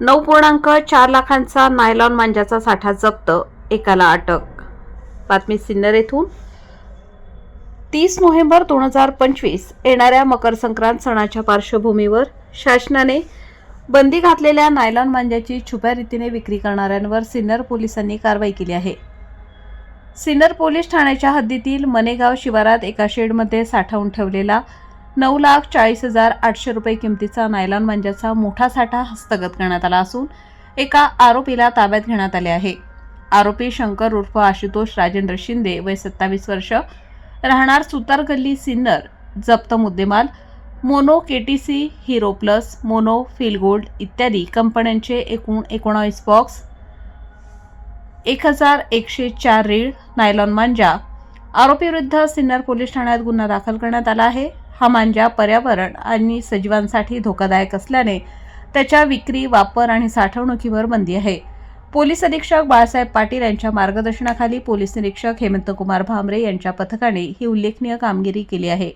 नऊ पूर्णांक चार लाखांचा नायलॉन मांजाचा साठा जप्त एकाला अटक. बातमी सिन्नर येथून तीस नोव्हेंबर दोन हजार पंचवीस येणाऱ्या मकर संक्रांत सणाच्या पार्श्वभूमीवर शासनाने बंदी घातलेल्या नायलॉन मांजाची छुप्या रीतीने विक्री करणाऱ्यांवर सिन्नर पोलिसांनी कारवाई केली आहे. सिन्नर पोलीस ठाण्याच्या हद्दीतील मनेगाव शिवारात एका शेडमध्ये साठवून ठेवलेला नऊ लाख चाळीस हजार आठशे रुपये किमतीचा नायलॉन मांजाचा मोठा साठा हस्तगत करण्यात आला असून एका आरोपीला ताब्यात घेण्यात आले आहे. आरोपी शंकर उर्फ आशुतोष राजेंद्र शिंदे वय सत्तावीस वर्ष राहणार सुतार गल्ली सिन्नर जप्त मुद्देमाल Mono K T C Hero Plus Mono Filgold इत्यादी कंपन्यांचे एकूण एकोणावीस बॉक्स एक हजार एकशे चार रीळ नायलॉन मांजा. आरोपीविरुद्ध सिन्नर पोलीस ठाण्यात गुन्हा दाखल करण्यात आला आहे. हा मांजा पर्यावरण आणि सजीवांसाठी धोकादायक असल्याने त्याच्या विक्री वापर आणि साठवणुकीवर बंदी आहे. पोलीस अधीक्षक बाळासाहेब पाटील यांच्या मार्गदर्शनाखाली पोलीस निरीक्षक हेमंतकुमार भामरे यांच्या पथकाने ही उल्लेखनीय कामगिरी केली आहे.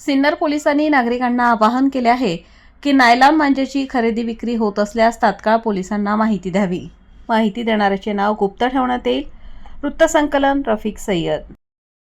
सिन्नर पोलिसांनी नागरिकांना आवाहन केले आहे की नायलॉन मांजाची खरेदी विक्री होत असल्यास तात्काळ पोलिसांना माहिती द्यावी. माहिती देणाऱ्याचे नाव गुप्त ठेवण्यात येईल. वृत्तसंकलन रफिक सय्यद